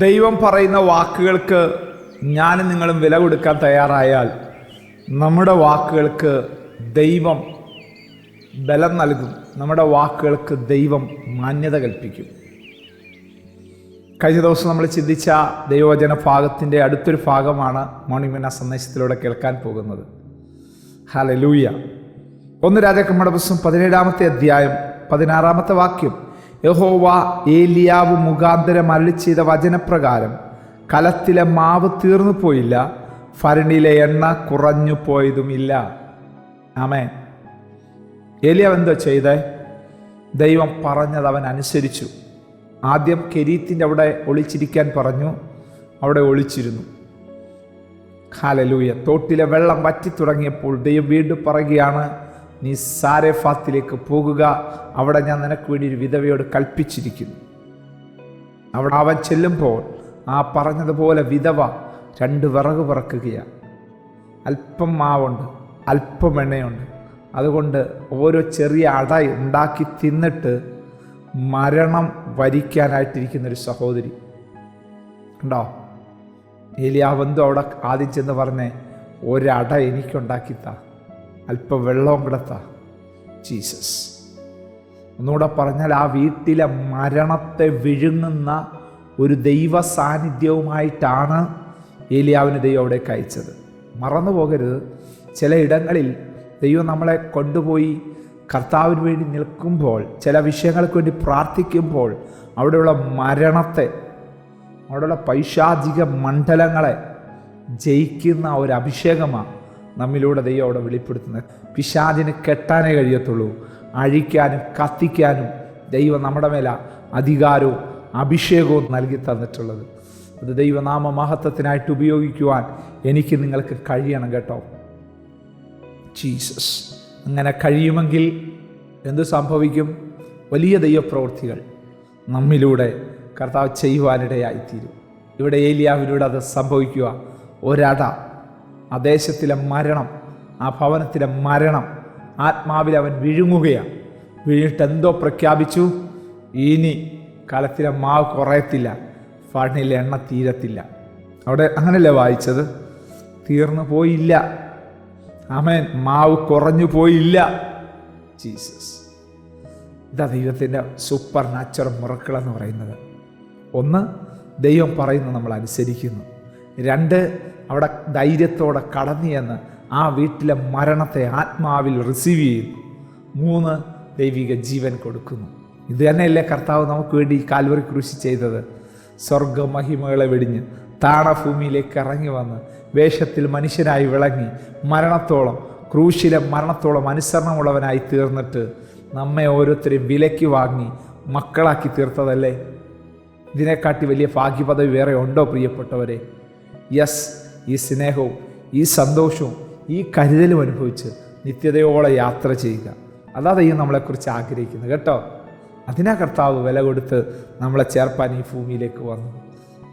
ദൈവം പറയുന്ന വാക്കുകൾക്ക് ഞാനും നിങ്ങളും വില കൊടുക്കാൻ തയ്യാറായാൽ നമ്മുടെ വാക്കുകൾക്ക് ദൈവം ബലം നൽകും. നമ്മുടെ വാക്കുകൾക്ക് ദൈവം മാന്യത കൽപ്പിക്കും. കഴിഞ്ഞ ദിവസം നമ്മൾ ചിന്തിച്ച ദൈവവചന ഭാഗത്തിന്റെ അടുത്തൊരു ഭാഗമാണ് മോണിമന സന്ദേശത്തിലൂടെ കേൾക്കാൻ പോകുന്നത്. ഹലലൂയ ഒന്ന് രാജാക്കന്മാരുടെ പുസ്തകം പതിനേഴാമത്തെ അധ്യായം പതിനാറാമത്തെ വാക്യം. യഹോവ ഏലിയാവ് മുഖാന്തരം അരളി ചെയ്ത വചനപ്രകാരം കലത്തിലെ മാവ് തീർന്നു പോയില്ല ഭരണിയിലെ എണ്ണ കുറഞ്ഞു പോയതുമില്ല. ആമേ ഏലിയാവ് എന്തോ ചെയ്തേ? ദൈവം പറഞ്ഞത് അവൻ അനുസരിച്ചു. ആദ്യം കെരീത്തിന്റെ അവിടെ ഒളിച്ചിരിക്കാൻ പറഞ്ഞു അവിടെ ഒളിച്ചിരുന്നു. ഹാലലൂയ തോട്ടിലെ വെള്ളം വറ്റി തുടങ്ങിയപ്പോൾ ദൈവം വീണ്ടും പറയുകയാണ് നീ സാരഫാത്തിലേക്ക് പോകുക. അവിടെ ഞാൻ നിനക്ക് വേണ്ടി ഒരു വിധവയോട് കൽപ്പിച്ചിരിക്കുന്നു. അവിടെ അവൻ ചെല്ലുമ്പോൾ ആ പറഞ്ഞതുപോലെ വിധവ രണ്ട് വിറക് പറക്കുകയാണ്. അല്പം മാവുണ്ട് അല്പം എണ്ണയുണ്ട്. അതുകൊണ്ട് ഓരോ ചെറിയ അട ഉണ്ടാക്കി തിന്നിട്ട് മരണം വരിക്കാനായിട്ടിരിക്കുന്ന ഒരു സഹോദരി. ഉണ്ടോ ഏലിയാവെന്തോ അവിടെ ആദ്യം ചെന്ന് പറഞ്ഞേ ഒരട എനിക്കുണ്ടാക്കിത്താ. അല്പം വെള്ളവും കിടത്താ. ജീസസ് ഒന്നുകൂടെ പറഞ്ഞാൽ ആ വീട്ടിലെ മരണത്തെ വിഴുങ്ങുന്ന ഒരു ദൈവ സാന്നിധ്യവുമായിട്ടാണ് ഏലിയാവിന് ദൈവം അവിടേക്ക് അയച്ചത്. മറന്നു പോകരുത്. ചില ഇടങ്ങളിൽ ദൈവം നമ്മളെ കൊണ്ടുപോയി കർത്താവിന് വേണ്ടി നിൽക്കുമ്പോൾ ചില വിഷയങ്ങൾക്ക് വേണ്ടി പ്രാർത്ഥിക്കുമ്പോൾ അവിടെയുള്ള മരണത്തെ അവിടെയുള്ള പൈശാചിക മണ്ഡലങ്ങളെ ജയിക്കുന്ന ഒരു അഭിഷേകമാണ് നമ്മിലൂടെ ദൈവം അവിടെ വെളിപ്പെടുത്തുന്നത്. പിശാചിന് കെട്ടാനേ കഴിയത്തുള്ളൂ. അഴിക്കാനും കത്തിക്കാനും ദൈവം നമ്മുടെ മേല അധികാരവും അഭിഷേകവും നൽകി തന്നിട്ടുള്ളത്. അത് ദൈവനാമ മഹത്വത്തിനായിട്ട് ഉപയോഗിക്കുവാൻ എനിക്ക് നിങ്ങൾക്ക് കഴിയണം കേട്ടോ. ജീസസ്. അങ്ങനെ കഴിയുമെങ്കിൽ എന്തു സംഭവിക്കും? വലിയ ദൈവപ്രവൃത്തികൾ നമ്മിലൂടെ കർത്താവ് ചെയ്യുവാനിടയായിത്തീരും. ഇവിടെ ഏലിയാവിലൂടെ അത് സംഭവിക്കുക. ഒരട ആ ദേശത്തിലെ മരണം ആ ഭവനത്തിലെ മരണം ആത്മാവിൽ അവൻ വിഴുങ്ങുകയാണ്. വിഴുങ്ങിട്ട് എന്തോ പ്രഖ്യാപിച്ചു? ഇനി കലത്തിലെ മാവ് കുറയത്തില്ല ഫണിലെ എണ്ണ തീരത്തില്ല. അവിടെ അങ്ങനല്ലേ വായിച്ചത്? തീർന്നു പോയില്ല. അമൻ മാവ് കുറഞ്ഞു പോയില്ല. ജീസസ്. ഇതാ ദൈവത്തിന്റെ സൂപ്പർ നാച്ചുറൽ മുറക്കൾ എന്ന് പറയുന്നത്. ഒന്ന് ദൈവം പറയുന്നത് നമ്മൾ അനുസരിക്കുന്നു. രണ്ട് അവിടെ ധൈര്യത്തോടെ കടന്നു ചെന്ന് ആ വീട്ടിലെ മരണത്തെ ആത്മാവിൽ റിസീവ് ചെയ്യുന്നു മൂന്ന് ദൈവിക ജീവൻ കൊടുക്കുന്നു. ഇത് തന്നെയല്ലേ കർത്താവ് നമുക്ക് വേണ്ടി കാൽവറി കൃഷി ചെയ്തത്? സ്വർഗമഹിമകളെ വെടിഞ്ഞ് താണഭൂമിയിലേക്ക് ഇറങ്ങി വന്ന് വേഷത്തിൽ മനുഷ്യനായി വിളങ്ങി മരണത്തോളം ക്രൂശിലെ മരണത്തോളം അനുസരണമുള്ളവനായി തീർന്നിട്ട് നമ്മെ ഓരോരുത്തരെയും വിലയ്ക്ക് വാങ്ങി മക്കളാക്കി തീർത്തതല്ലേ? ഇതിനെക്കാട്ടി വലിയ ഭാഗ്യപദവി വേറെ ഉണ്ടോ പ്രിയപ്പെട്ടവരെ? യെസ് ഈ സ്നേഹവും ഈ സന്തോഷവും ഈ കരുതലും അനുഭവിച്ച് നിത്യതയോടെ യാത്ര ചെയ്യുക. അതാ ദൈവം നമ്മളെക്കുറിച്ച് ആഗ്രഹിക്കുന്നത് കേട്ടോ. അതിനാ കർത്താവ് വില കൊടുത്ത് നമ്മളെ ചേർപ്പാൻ ഈ ഭൂമിയിലേക്ക് വന്നു.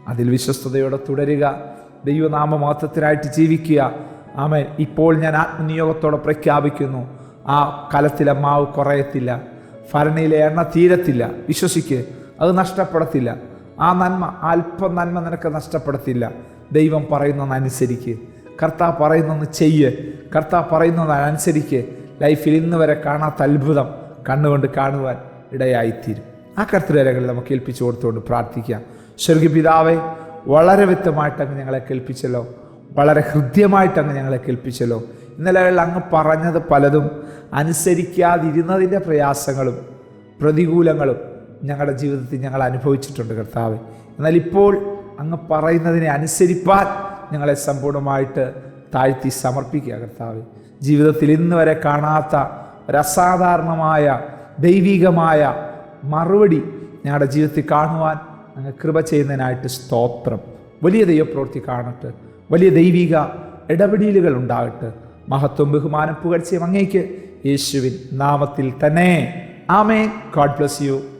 അതിൽ വിശ്വസ്തയോടെ തുടരുക. ദൈവനാമ മാത്രത്തിനായിട്ട് ജീവിക്കുക. ആമേ ഇപ്പോൾ ഞാൻ ആത്മനിയോഗത്തോടെ പ്രഖ്യാപിക്കുന്നു. ആ കലത്തിലെ മാവ് കുറയത്തില്ല. ഭരണിയിലെ എണ്ണ തീരത്തില്ല. വിശ്വസിക്ക്. അത് നഷ്ടപ്പെടത്തില്ല. ആ നന്മ അല്പം നന്മ നിനക്ക് നഷ്ടപ്പെടുത്തില്ല. ദൈവം പറയുന്നതനുസരിക്ക്. കർത്താവ് പറയുന്നത് ചെയ്യ്. കർത്താവ് പറയുന്നതനുസരിക്ക്. ലൈഫിൽ ഇന്ന് വരെ കാണാത്ത അത്ഭുതം കണ്ണുകൊണ്ട് കാണുവാൻ ഇടയായിത്തീരും. ആ കർത്തരകൾ നമുക്ക് ഏൽപ്പിച്ചു കൊടുത്തുകൊണ്ട് പ്രാർത്ഥിക്കാം. സ്വർഗപിതാവെ വളരെ വ്യക്തമായിട്ട് അങ്ങ് ഞങ്ങളെ കേൾപ്പിച്ചല്ലോ. വളരെ ഹൃദ്യമായിട്ട് അങ്ങ് ഞങ്ങളെ കേൾപ്പിച്ചല്ലോ. ഇന്നലെകളിൽ അങ്ങ് പറഞ്ഞത് പലതും അനുസരിക്കാതിരുന്നതിന്റെ പ്രയാസങ്ങളും പ്രതികൂലങ്ങളും ഞങ്ങളുടെ ജീവിതത്തിൽ ഞങ്ങൾ അനുഭവിച്ചിട്ടുണ്ട് കർത്താവ്. എന്നാൽ ഇപ്പോൾ അങ്ങ് പറയുന്നതിനെ അനുസരിപ്പാൻ ഞങ്ങളെ സമ്പൂർണമായിട്ട് താഴ്ത്തി സമർപ്പിക്കുക കർത്താവ്. ജീവിതത്തിൽ ഇന്ന് വരെ കാണാത്ത ഒരസാധാരണമായ ദൈവികമായ മറുപടി ഞങ്ങളുടെ ജീവിതത്തിൽ കാണുവാൻ അങ്ങ് കൃപ ചെയ്യുന്നതിനായിട്ട് സ്തോത്രം. വലിയ ദൈവപ്രവൃത്തി കാണട്ടെ. വലിയ ദൈവിക ഇടപെടലുകൾ ഉണ്ടാകട്ടെ. മഹത്വം ബഹുമാനം പുകഴ്ചയും അങ്ങേക്ക് യേശുവിൻ നാമത്തിൽ തന്നെ. ആമേ ഗോഡ് ബ്ലസ് യു.